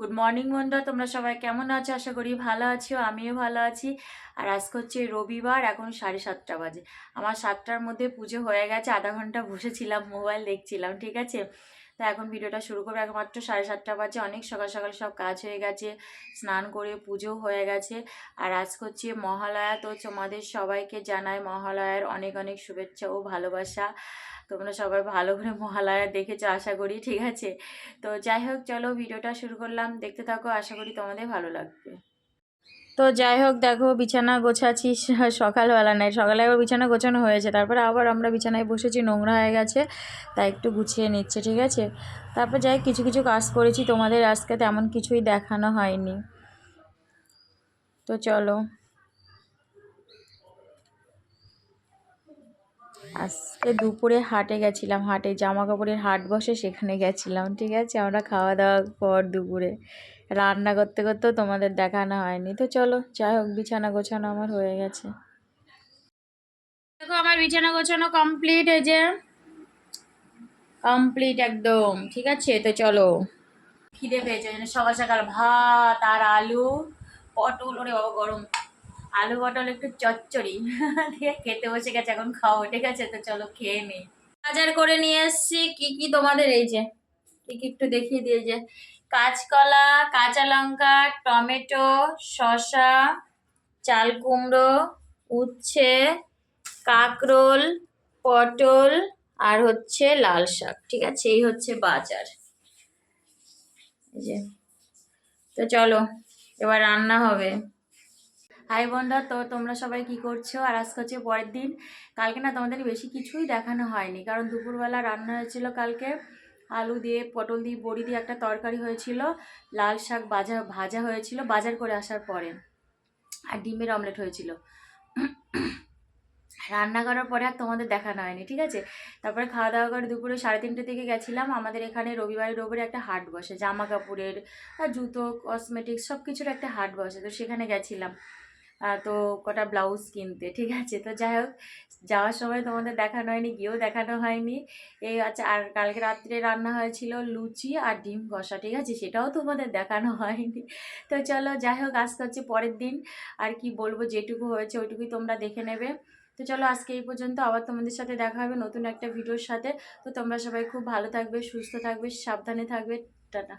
Good morning বন্ধুরা তোমরা সবাই কেমন আছো? আশা করি ভালো আছো, আমিও ভালো আছি। আর আজকে হচ্ছে রবিবার, এখন সাড়ে সাতটা বাজে। আমার সাতটার মধ্যে পুজো হয়ে গেছে, আধা ঘণ্টা বসেছিলাম, মোবাইল দেখছিলাম, ঠিক আছে? তো এখন ভিডিওটা শুরু করব। একমাত্র সাড়ে সাতটা বাজে, অনেক সকাল সকাল সব কাজ হয়ে গেছে, স্নান করে পুজো হয়ে গেছে। আর আজকে হচ্ছে মহালয়া, তো তোমাদের সবাইকে জানাই মহালয়ার অনেক অনেক শুভেচ্ছা ও ভালোবাসা। তোমরা সবাই ভালো করে মহালয়া দেখেছ, আশা করি, ঠিক আছে? তো যাই হোক, চলো ভিডিওটা শুরু করলাম। দেখতে থাকো, আশা করি তোমাদের ভালো লাগবে। তো যাই হোক, দেখো বিছানা গোছাচ্ছি সকালবেলা নাই সকালে একবার বিছানা গোছানো হয়েছে, তারপরে আবার আমরা বিছানায় বসেছি, নোংরা হয়ে গেছে, তাই একটু গুছিয়ে নিচ্ছে, ঠিক আছে? তারপর যাই কিছু কিছু কাজ করেছি, তোমাদের আজকে তেমন কিছুই দেখানো হয়নি। তো চলো। আজকে দুপুরে হাটে গেছিলাম, হাটে জামা কাপড়ের হাট বসে, সেখানে গেছিলাম, ঠিক আছে? আমরা খাওয়া দাওয়ার পর দুপুরে। রান্না করতে করতেও তোমাদের দেখানো হয়নি। তো চলো, যাই হোক, বিছানা গোছানো আমার হয়ে গেছে। দেখো, আমার বিছানা গোছানো কমপ্লিট এই যে। কমপ্লিট একদম, ঠিক আছে? তো চলো। খিদে পেয়েছে সকাল সকাল ভাত আর আলু, পটল, ওরে বাবা, গরম। আলু, পটল একটু চচ্চড়ি। খেতে বসে গেছে, এখন খাও ঠিক আছে? তো চলো, খেয়ে নিই বাজার করে নিয়ে এসছি, কি কি তোমাদের, এই যে। কি কি একটু দেখিয়ে দিয়ে যে কাঁচকলা, কাঁচা লঙ্কা, টমেটো, শসা, চাল কুমড়ো, উচ্ছে, কাকরোল, পটল আর হচ্ছে লাল শাক। ঠিক আছে, এই হচ্ছে বাজার। যে, তো চলো, এবার রান্না হবে। হাই বন্ধুরা, তো তোমরা সবাই কি করছ? আর আজকে হচ্ছে পরের দিন। কালকে না তোমাদের বেশি কিছুই দেখানো হয়নি, কারণ দুপুরবেলা রান্না হয়েছিল কালকে। আলু দিয়ে, পটল দিয়ে, বড়ি দিয়ে একটা তরকারি হয়েছিল। লাল শাক ভাজা ভাজা হয়েছিল বাজার করে আসার পরে। আর ডিমের অমলেট হয়েছিল। রান্না করার পরে আর তোমাদের দেখানো হয়নি, ঠিক আছে? তারপরে খাওয়া দাওয়া করে দুপুরে সাড়ে তিনটে থেকে গেছিলাম। আমাদের এখানে রবিবার রবিবারে একটা হাট বসে। জামা কাপড়ের জুতো কসমেটিক্স সব কিছুর একটা হাট বসে। তো সেখানে গেছিলাম। তো কটা ব্লাউজ কিনতে, ঠিক আছে? তো যাই হোক, যাওয়ার সময় তোমাদের দেখানো হয়নি, গিয়েও দেখানো হয়নি। এই আচ্ছা আর কালকে রাত্রে রান্না হয়েছিল লুচি আর ডিম কষা, ঠিক আছে? সেটাও তোমাদের দেখানো হয়নি। তো চলো, যাই হোক, আজকে হচ্ছে পরের দিন। আর কি বলব, যেটুকু হয়েছে ওইটুকুই তোমরা দেখে নেবে। তো চলো, আজকে এই পর্যন্ত। আবার তোমাদের সাথে দেখা হবে নতুন একটা ভিডিওর সাথে। তো তোমরা সবাই খুব ভালো থাকবে, সুস্থ থাকবে, সাবধানে থাকবে। টাটা।